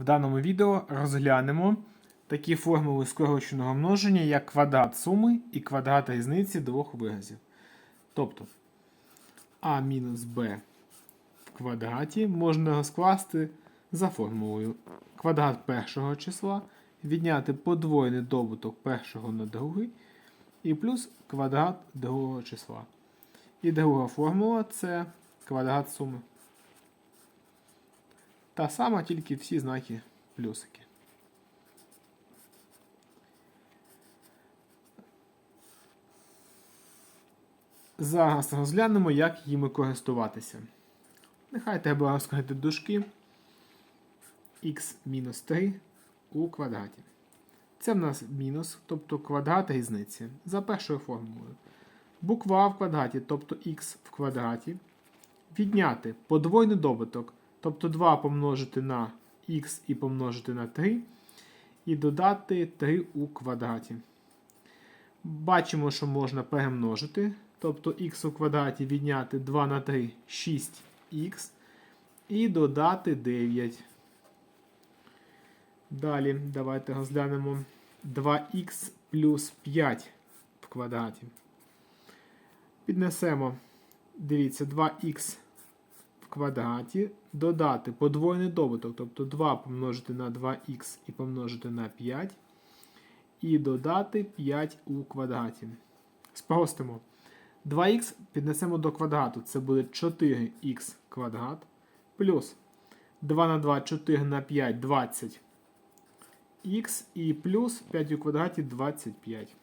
В даному відео розглянемо такі формули скороченого множення, як квадрат суми і квадрат різниці двох виразів. Тобто а мінус b в квадраті можна розкласти за формулою квадрат першого числа, відняти подвоєний добуток першого на другий і плюс квадрат другого числа. І друга формула це квадрат суми. Та сама, тільки всі знаки плюсики. Зараз розглянемо, як їми користуватися. Нехай треба розкрити дужки х-3 у квадраті. Це в нас мінус, тобто квадрат різниці за першою формулою. Буква А в квадраті, тобто х в квадраті. Відняти подвойний добуток, тобто 2 помножити на х і помножити на 3, і додати 3 у квадраті. Бачимо, що можна перемножити, тобто х у квадраті відняти 2 на 3 6х і додати 9. Далі давайте розглянемо 2х плюс 5 в квадраті. Піднесемо, дивіться, 2х в квадраті, додати подвойний добуток, тобто 2 помножити на 2х і помножити на 5, і додати 5 у квадраті. Спростимо. 2х піднесемо до квадрату, це буде 4х квадрат, плюс 2 на 2, 4 на 5, 20 х і плюс 5 у квадраті 25.